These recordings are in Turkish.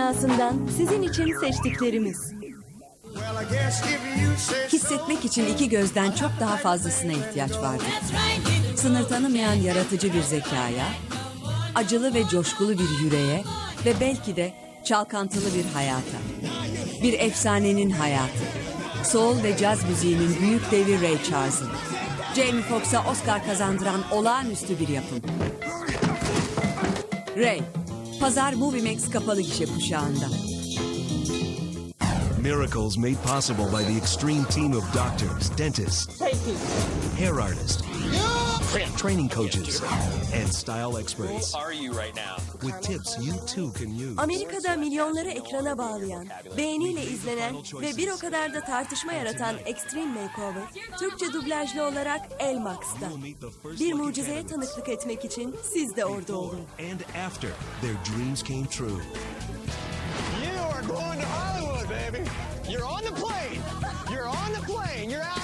dünyasından sizin için seçtiklerimiz. Hissetmek için iki gözden çok daha fazlasına ihtiyaç vardır. Sınır tanımayan yaratıcı bir zekaya, acılı ve coşkulu bir yüreğe ve belki de çalkantılı bir hayata. Bir efsanenin hayatı. Soul ve caz müziğinin büyük devi Ray Charles'ın. Jamie Foxx'a Oscar kazandıran olağanüstü bir yapım. Ray, Pazar Movie Max kapalı gişe kuşağında. Miracles made possible by the extreme team of doctors, dentists, hair artists, training coaches, and style experts. are you right now? With tips you too can use. Amerika'da milyonları ekrana bağlayan, beğeniyle izlenen ve bir o kadar da tartışma yaratan Extreme Makeover, Türkçe dublajlı olarak Elmax'ta. Bir mucizeye tanıklık etmek için siz de orada olun. And after their dreams came true. You are going to Hollywood, baby. You're on the plane. You're on the plane. You're out.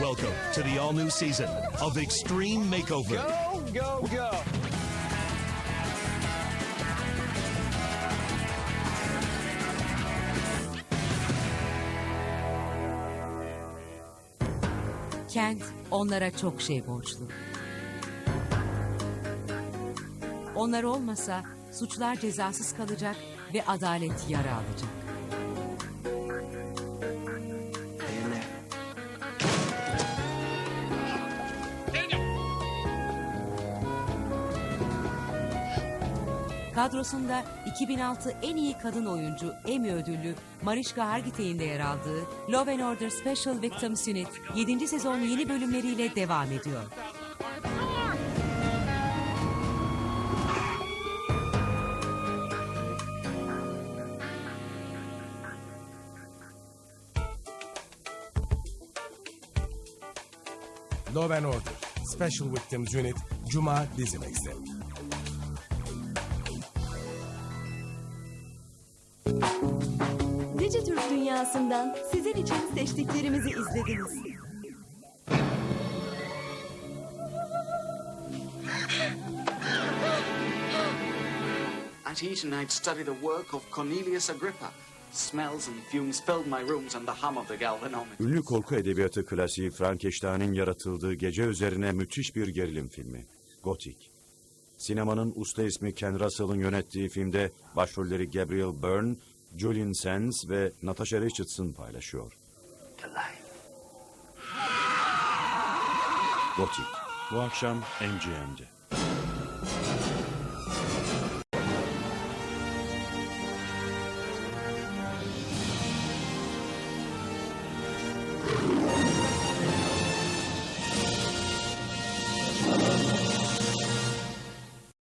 Welcome to the all new season of Extreme Makeover. Go, go, go. Kent onlara çok şey borçlu. Onlar olmasa suçlar cezasız kalacak ve adalet yara alacak. Kadrosunda 2006 en iyi kadın oyuncu Emmy ödüllü Mariska Hargitay'ın da yer aldığı Love and Order Special Victims Unit 7. sezon yeni bölümleriyle devam ediyor. Law and Order Special Victims Unit Cuma Dizimex'te. Dünyasından sizin için seçtiklerimizi izlediniz. At Eton, I'd study the work of Cornelius Agrippa. Smells and fumes filled my rooms and the hum of the galvanometer. Ünlü korku edebiyatı klasiği Frankenstein'in yaratıldığı gece üzerine müthiş bir gerilim filmi. Gothic. Sinemanın usta ismi Ken Russell'ın yönettiği filmde başrolleri Gabriel Byrne, Julian Sands ve Natasha Richardson paylaşıyor. Gothic. Bu akşam MGM'de.